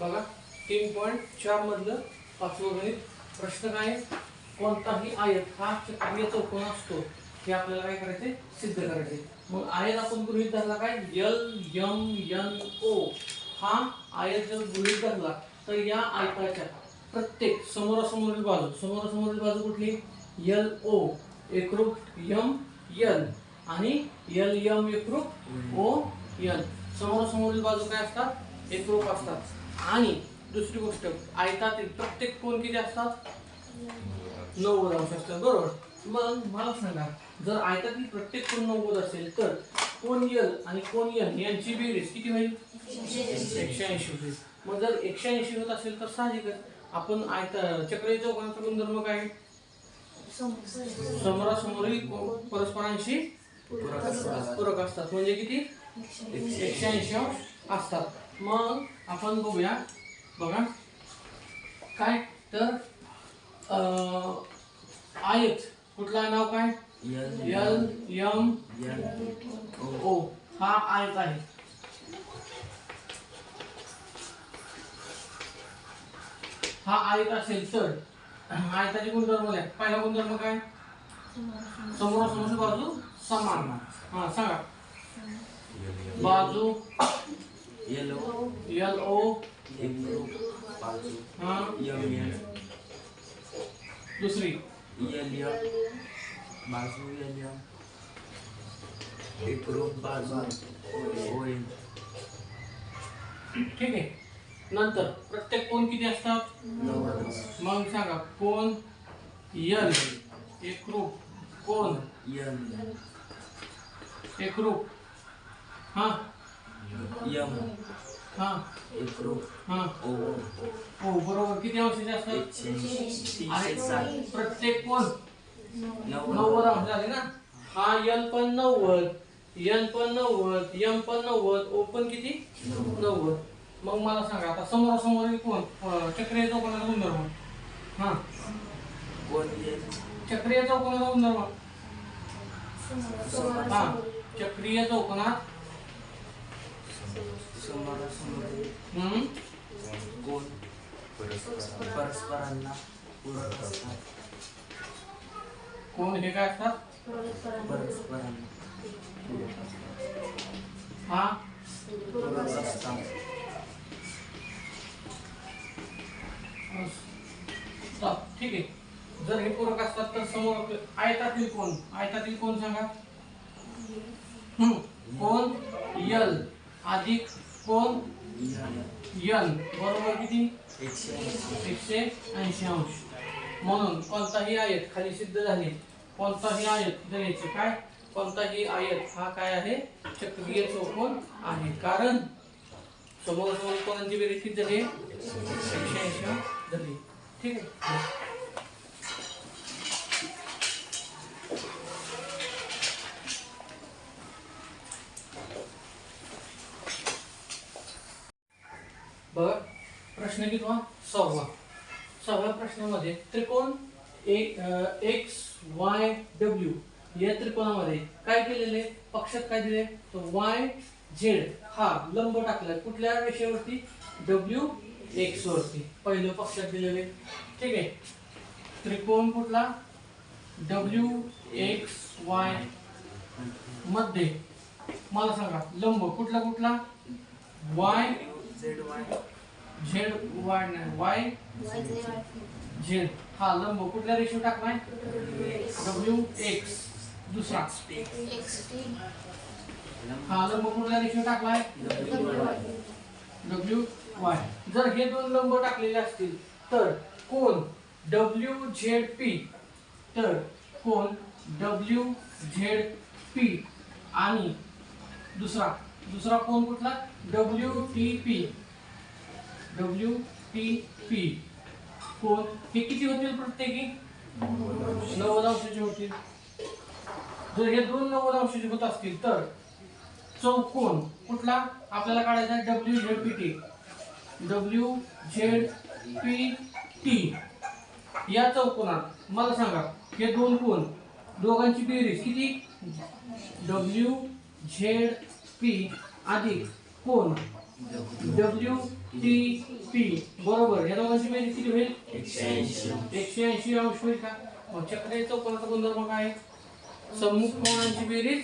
बघा तीन पॉईंट चार मधलं पाचवं गणित प्रश्न काय? आहे? कोणताही आयत हा चक्रीय चौकोन असतो. हे आपल्याला काय करायचे सिद्ध करायचे मग आयत आपण गृहित धरला काय? यल यम यन ओ हा आयत जर गृहित धरला तर या आयताच्या प्रत्येक समोरासमोरील बाजू समोरासमोरील बाजू कुठली? यल ओ एकरूप यम यल आणि यल यम एकरूप ओ यल समोरासमोरील बाजू काय असतात? एक रोप असतात. आणि दुसरी गोष्ट आयतातील प्रत्येक कोण किती असतात? नव्वद अंश असतात बरोबर? मग मला सांगा जर आयतातील प्रत्येक कोण नव्वद असेल तर कोण यल आणि कोण यल यांची बेरीज किती होईल? एकशे ऐंशी होईल. मग जर एकशे ऐंशी होत असेल तर साहजिकच आपण आयता चक्रीय चौकोनाचा गुणधर्म काय? आहे? समोरासमोरील परस्परांशी पूरक असतात. म्हणजे किती? एकशे ऐंशी असतात. मग आपण बघूया. बघा. काय? तर आयत. कुठला नाव काय? L M O. हा आयत आहे. हा आयत असेल तर. आयताचे गुणधर्म आहे पहिला गुणधर्म काय? समोरासमोरची बाजू समान. हा सांगा. बाजू येलो यल एकरूप बाजू हा यल दुसरी यल यम बाजू यल यम एकरूप बाजू होईल ठीक आहे. नंतर प्रत्येक कोण किती असतात? मग सांगा कोण? यल एकरूप कोण? यम एकरूप हा यम. हा. एकरूप हा. ओ. बरोबर. किती अंशाचे असतात एकशे ऐंशी. आणि प्रत्येक कोण? नव्वद. अंश झाले ना? हा यल पण नव्वद यन पण नव्वद यम पण नव्वद ओ पण किती? नव्वद. मग मला सांगा आता समोरासमोरील कोण? चक्रीय चौकोनाचा गुणधर्म. हा. चक्रीय चौकोनाचा गुणधर्म. हा. चक्रीय चौकोनात समोरासमोर कोण परस्परांना पूरक असतात कोण हे काय असतात परस्परांना हा? पूरक असतात ठीक आहे. जर हे पूरक असतात तर समोर आयतातील कोण? आयतातील कोण सांगा? हम्म, कोण? यल. अधिक यल यन. बरोबर किती? एकशे ऐंशी. अंश म्हणून कोणताही आयत खाली सिद्ध झाली. कोणताही आयत द्यायचे काय? कोणताही आयत हा काय आहे? चक्रीय चौकोन आहे. कारण समोर समोर कोणाची बेरीज किती झाली? एकशे ऐंशी झाली. ठीक आहे? बघा प्रश्न किंवा सहावा. सहाव्या प्रश्नामध्ये त्रिकोण एक्स वाय डब्ल्यू या त्रिकोणामध्ये काय केलेले? पक्षात काय दिले? तर वाय झेड हा लंब टाकलाय कुठल्या रेषेवरती डब्ल्यू एक्स वरती. पहिलं पक्षात दिलेले. ठीक आहे. त्रिकोण कुठला? डब्ल्यू एक्स वायमध्ये. मला सांगा लंब कुठला कुठला? Y Z Y Z Y नाही वाय झेड हा लंब. कुठल्या रेषेवर टाकलाय? डब्ल्यू एक्स दुसरा. हा लंब कुठल्या रेषेवर टाकलाय? डब्ल्यू वाय जर हे दोन लंब टाकलेले असतील तर कोण? डब्ल्यू झेड पी तर कोण? डब्ल्यू झेड पी आणि दुसरा. दुसरा कोण कुठला? W T P W T P कोण हे किती होतील प्रत्येकी? नव्वद अंशाचे होतील. जर हे दोन नव्वद अंशाचे होत असतील तर चौकोन कुठला? आपल्याला काढायचा आहे W Z P T W Z P T या चौकोनात. मला सांगा हे दोन कोण दोघांची बेरीज किती? डब्ल्यू झेड पी अधिक कोण? डब्ल्यू टी पी बरोबर. या दोघांची बेरीज किती होईल? एकशे ऐंशी. अंश होईल का? मग चक्रीय चौकोनाचा गुणधर्म काय? आहे सम्मुख कोणांची बेरीज?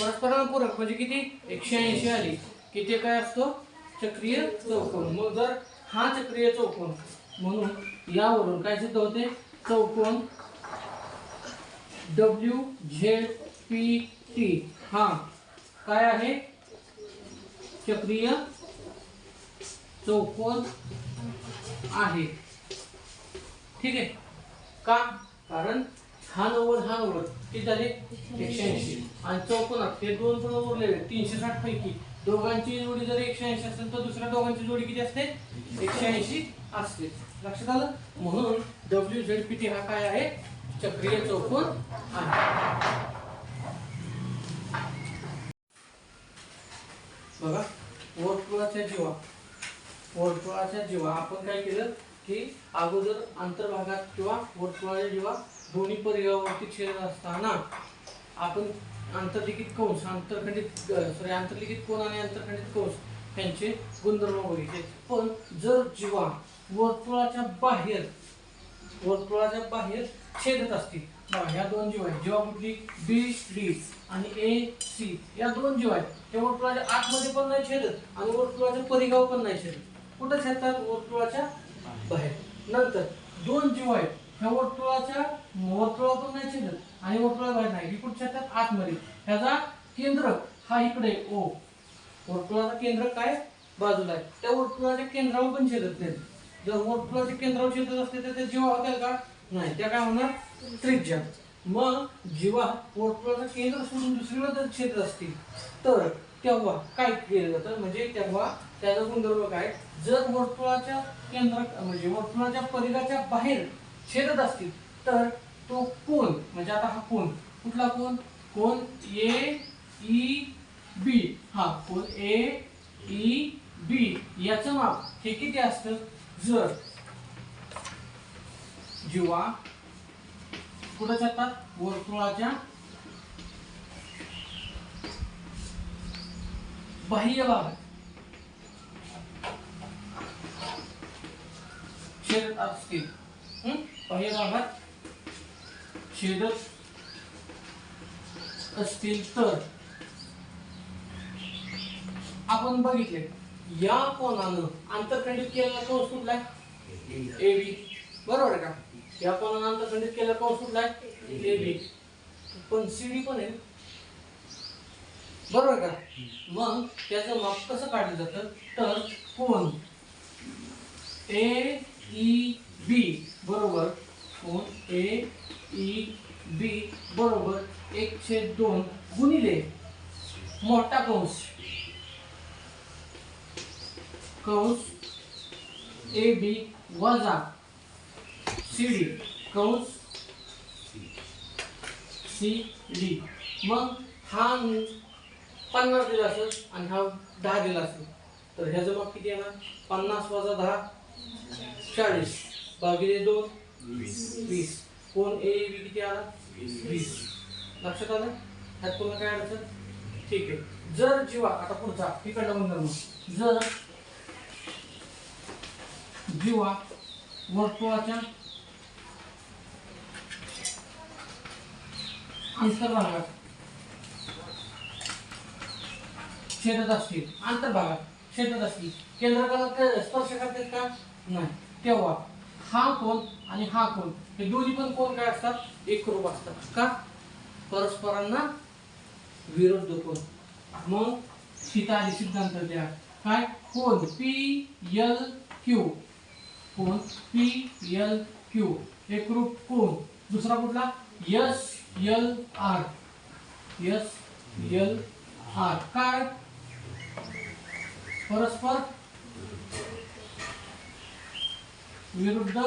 परस्परांपूरक. म्हणजे किती? एकशे ऐंशी आली. की ते काय असतो? चक्रीय चौकोन. मग जर हा चक्रीय चौकोन म्हणून यावरून काय सिद्ध होते? चौकोन डब्ल्यू झेड पी टी हा. काय आहे? चक्रीय चौकोन आहे. ठीक आहे? का? कारण हा नव्वद हा नव्वद. किती झाले? एकशे ऐंशी. आणि चौकोनात ते दोन पण उरलेले तीनशे साठ पैकी. दोघांची जोडी जर एकशे ऐंशी असेल तर दुसऱ्या दोघांची जोडी किती असते? एकशे ऐंशी असते. लक्षात आलं? म्हणून डब्ल्यू झेड पी टी हा काय आहे? चक्रीय चौकोन आहे. बघा वर्तुळाच्या जीवा. वर्तुळाच्या जीवा. आपण काय केलं की अगोदर अंतर्भागात किंवा वर्तुळाच्या जीवा दोन्ही परिघावरती छेद असताना आपण आंतरलिखित कंस आंतरखंडित सॉरी आंतरलिखित कोण आणि आंतरखंडित कंस यांचे गुणधर्म बघितले. पण जर जीवा वर्तुळाच्या बाहेर वर्तुळाच्या बाहेर छेदत असतील ह्या दोन जीव आहेत. जीवा कुठली? बी डी आणि ए सी या दोन जीव आहेत. त्या वर्तुळाच्या आतमध्ये पण नाही छेदत आणि वर्तुळाच्या परिघावर पण नाही छेदत. कुठं छेदतात? वर्तुळाच्या बाहेर. नंतर दोन जीव आहेत. ह्या वर्तुळाच्या वर्तुळा पण नाही छेदत आणि वर्तुळा बाहेर नाही. ही कुठे छेदतात? आतमध्ये. ह्याचा केंद्र हा इकडे ओ. वर्तुळाचा केंद्र काय? बाजूला आहे. त्या वर्तुळाच्या केंद्रावर पण छेदत नाही. जर वर्तुळाच्या केंद्रावर छेदत असते तर ते जीवा होतील का? नाही. त्या काय होणार? त्रिज्या. मग जेव्हा वर्तुळाचं केंद्र सोडून दुसरीला जर क्षेत्र असतील तर तेव्हा काय केलं जातं? म्हणजे तेव्हा त्याचा गुणधर्म काय? जर वर्तुळाच्या केंद्र म्हणजे वर्तुळाच्या परिघाच्या बाहेर छेदत असतील तर तो कोण म्हणजे आता हा कोण कुठला कोण कोण ए ई बी. हा कोण ए ई बी याचं माप हे किती असतं? जर जेव्हा पुढे जातात वर्तुळाच्या बाह्य भागात. छेदत असतील. बाह्य भागात छेदत असतील तर. आपण बघितले या कोणानं आंतरखंडित केलेला कोण कुठला? आहे ए बरोबर आहे का? या कोणानं आंतरखंडित केलेला पाऊस कुठला ए बी. पण सी डी पण आहे. बरोबर का? मग त्याचं माप कसं काढलं जातं? तर कोण ए ई बी बरोबर. कोण ए ई बी बरोबर. एक छेद दोन. गुणिले मोठा कंस. कंस ए बी वजा. सी डी कंस. सी डी मग हा पन्नास दिला असेल आणि हा दहा दिला असेल. तर ह्याचं मग किती येणार? पन्नास वजा दहा चाळीस. भागिले दोन वीस. कोण ए बी किती आला? वीस. लक्षात आलं? ह्यात पुन्हा काय अडचण? ठीक आहे. जर जीवा आता पुढचा इकडला गुणधर्म जर जीवा वर्तुळाच्या अंतर्भागात छेदत असतील अंतर्भागात छेदत असतील केंद्रकाला स्पर्श करतात का? नाही. तेव्हा हा कोण आणि हा कोण? हे दोन्ही पण कोण काय असतात? एकरूप असतात. का? परस्परांना विरुद्ध कोण मग सीतादी सिद्धांत द्या. काय? कोण? P L Q. कोण? P L Q. एकरूप कोण? दुसरा कुठला? S L R S L R काय परस्पर विरुद्ध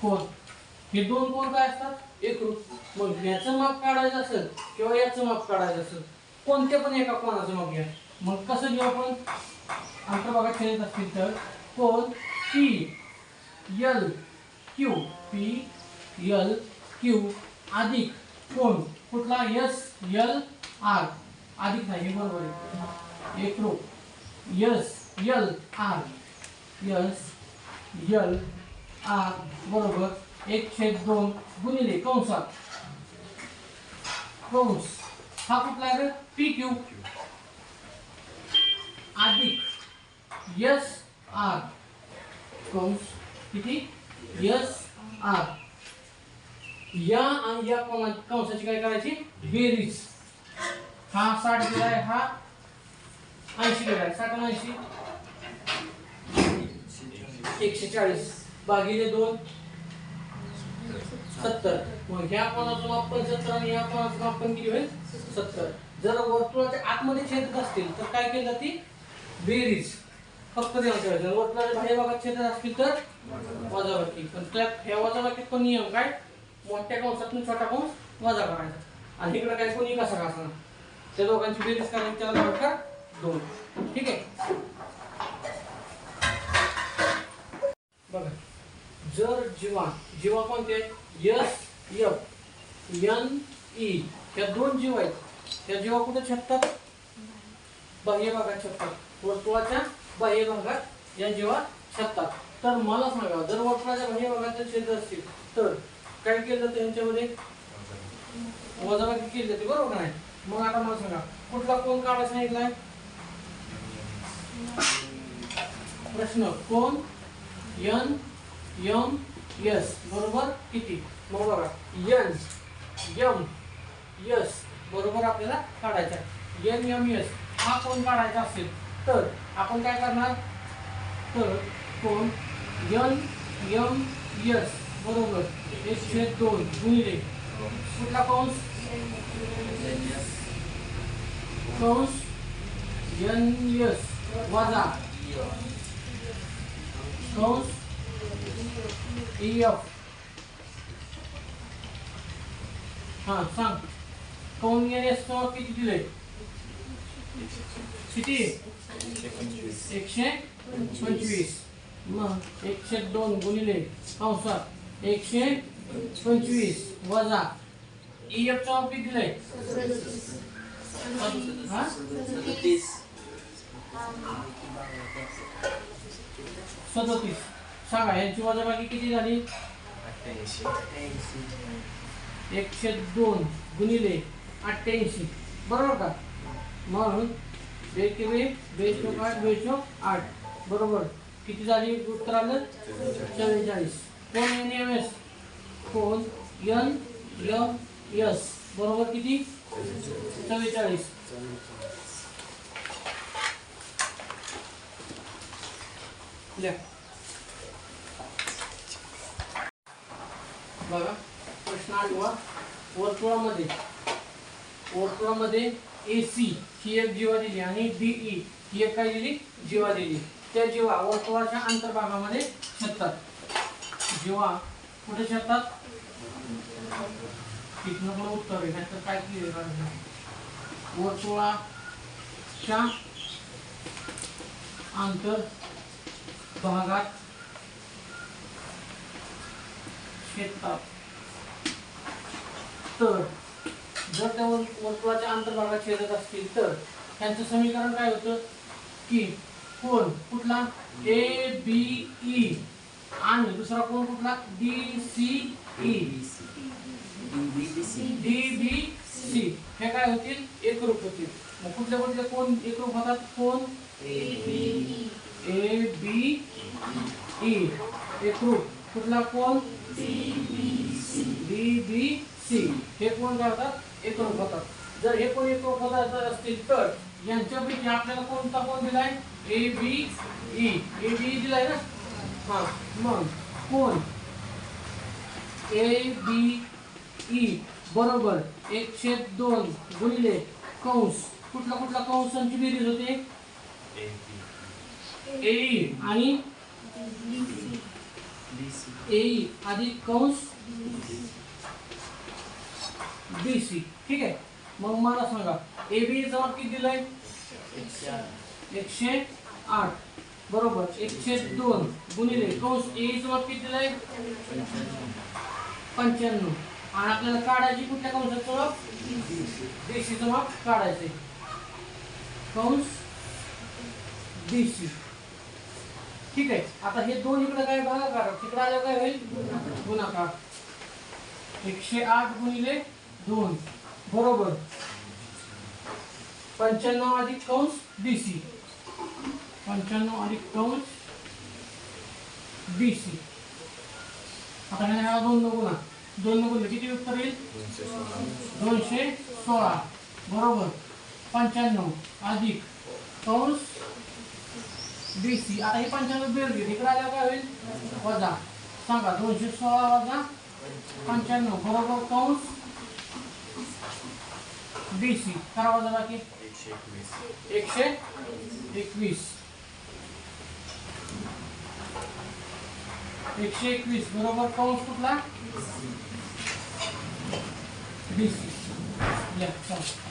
कोण हे दोन कोण काय असतात? एकरूप मग याचं माप काढायचं असेल किंवा याचं माप काढायचं असेल कोणत्या पण एका कोणाचं माप घ्या. मग कसं घेऊ आपण? अंतर्भागात खेळत असतील तर कोण P L Q P L Q अधिक कोण? कुठला? एस यल आर अधिक नाही बरोबर आहे. एकरूप S L R S L R बरोबर. एक छेद दोन गुणिले कंसात. कंस. हा कुठला आहे पी क्यू अधिक यस आर कंस. किती? यस आर या आणि या कोणा कंसाची काय करायची? बेरीज. हा साठ आहे हा ऐंशी आहे. साठ ऐंशी. एकशे चाळीस. भागिले दोन. सत्तर. मग ह्या कोणाचं मापन सत्तर आणि ह्या कोणाचं मापन किती होईल? सत्तर. जर वर्तुळाच्या आतमध्ये छेदत असतील तर काय केलं ती बेरीज. फक्त वर्तुळाच्या बाहेर भागात छेदत असतील तर वजाबाकी पण त्यात ह्या वजाबाकीत पण नियम काय? मोठ्या कंसातून छोटा कंस वजा करायचा. आणि इकडे काय कोणी कसा कसा त्या दोघांची बेरीज करायची त्याला दोन. ठीक आहे? बघा. जर जीवा जीवा कोणते आहेत? S F N E. ह्या दोन जीव आहेत. त्या जीवा कुठे छेदतात? बाह्य भागात छेदतात. वर्तुळाच्या बाह्य भागात या जीवा छेदतात. तर मला सांगा जर वर्तुळाच्या बाह्य भागात जर छेद असतील तर? काय केलं जातं यांच्यामध्ये? वजाबाकी केली जाते बरोबर नाही? मग आता मला सांगा कुठला कोण काढा सांगितलाय प्रश्न कोण? यन यम यस बरोबर? किती? मग बघा यन यम यस बरोबर आपल्याला काढायचा. यन यम यस हा कोण काढायचा असेल तर आपण काय करणार? तर कोण? N M S. बरोबर एक छेद दोन गुणिले कुठला कंस कंस यन यस वजा कंस EF हा सांग कौन एस किती दिले किती एकशे पंचवीस मग एकशे दोन गुणिले कंसात एकशे पंचवीस वजा EF चा किती दिले हा सदतीस सांगा यांची वजाबाकी किती झाली एकशे दोन गुणिले अठ्ठ्याऐंशी बरोबर का म्हणून बे केवे बेचोक आठ बेचोक आठ बरोबर किती झाली उत्तर आलं चव्वेचाळीस कोण एन एम एस कोण? एन एम एस बरोबर किती? चव्वेचाळीस. बघा प्रश्न आठवा. वर्तुळामध्ये वर्तुळामध्ये ए सी ही एक जीवा दिली आणि डीई ही एक काय दिली? जीवा दिली. त्या जीवा वर्तुळाच्या अंतर्भागामध्ये शकतात जेव्हा कुठे शेतात तिथनं पण उत्तर आहे नाहीतर काय क्लिअर करायचं वर्तुळाच्या अंतर भागात शेतात. तर जर त्या वर्तुळाच्या अंतर्भागात छेदत असतील तर त्यांचं समीकरण काय होतं? की कोण? कुठला? ए बी ई आणि दुसरा कोण कुठला? D C E D B C हे काय होतील? एकरूप होतील. मग कुठले कुठले कोण एकरूप होतात? कोण? ए बी ई एकरूप. कुठला कोण? डी बी सी हे कोण काय होतात एकरूप होतात. जर हे कोण एकरूप होतात जर असतील तर यांच्यापैकी आपल्याला कोणता कोण दिलाय? A B E A B दिलाय ना? हा मग कोण? ए बी ई बरोबर. एकशे दोन गुणिले कंस. कुठला कुठला कंसांची बेरीज होते? ए e. आणि? ए अधिक e. कंस. बी सी ठीक आहे. मग मला सांगा. ए बी जबाब किती दिलंय? एकशे आठ. बरोबर. एकशे दोन गुणिले कंस ए जबाब किती आहे पंच्याण्णव. आणि आपल्याला काढायची कुठल्या कंसात जबाब देशी माप काढायचे कंस डी सी ठीक आहे. आता हे दोन इकडे काय भागाकार तिकडे आलं काय होईल? गुणाकार. एकशे आठ गुणिले दोन. बरोबर. पंच्याण्णव अधिक कंस डी सी पंच्याण्णव अधिक कंस डी सी आता ह्या दोन नको ना. दोन नको किती उत्तर येईल? दोनशे सोळा. बरोबर. पंच्याण्णव. अधिक. कंस बी सी आता हे पंच्याण्णव बेर घेत इकडे आल्या काय होईल? वजा. सांगा. दोनशे सोळा वजा पंच्याण्णव. बरोबर. कंस बी सी करा वजा बाकी. एकशे एकवीस. एकशे एकवीस बरोबर कंस कुठला वीस या चला